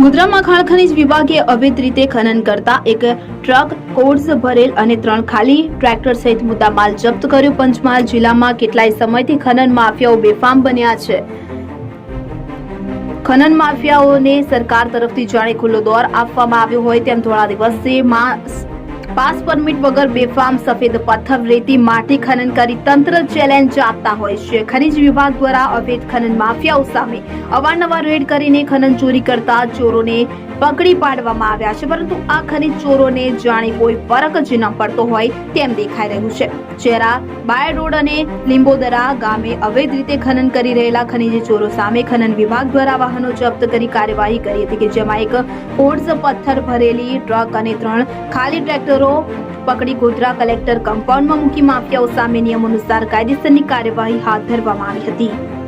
મુદ્રામાં ખાણ ખનીજ વિભાગે અવૈધ રીતે ખનન કરતા એક ટ્રક કોડ્સ ભરેલ અને ત્રણ ખાલી ટ્રેક્ટર સહિત મુદ્દામાલ જપ્ત કર્યો. પંચમહાલ જિલ્લામાં કેટલાય સમયથી ખનન માફિયાઓ બેફામ બન્યા છે. ખનન માફિયાઓને સરકાર તરફથી જાણે ખુલ્લો દોર આપવામાં આવ્યો હોય તેમ થોડા દિવસથી માસ પાસ પરમિટ વગર બેફામ સફેદ પથ્થર રેતી માટી ખનન કરી તંત્ર ચેલેન્જ આપતા હોય છે. ખનીજ વિભાગ દ્વારા અવૈધ ખનન માફિયાઓ સામે અવારનવાર રેડ કરીને ખનન ચોરી કરતા ચોરોને પકડી પાડવામાં આવ્યા છે. પરંતુ આ ખનીજ ચોરોને જાણે કોઈ ફરક જ ન પડતો હોય તેમ દેખાઈ રહ્યું છે. ચેરા, બાય રોડ અને લીંબોદરા ગામે અવૈધ રીતે ખનન કરી રહેલા ખનીજ ચોરો સામે ખનન વિભાગ દ્વારા વાહનો જપ્ત કરી કાર્યવાહી કરી હતી કે જેમાં એક કોડ્સ પથ્થર ભરેલી ટ્રક અને ત્રણ ખાલી ટ્રેક્ટરો પકડી ગોધરા કલેક્ટર કમ્પાઉન્ડમાં મૂકી માફિયાઓ સામે નિયમો અનુસાર કાયદેસરની કાર્યવાહી હાથ ધરવામાં આવી હતી.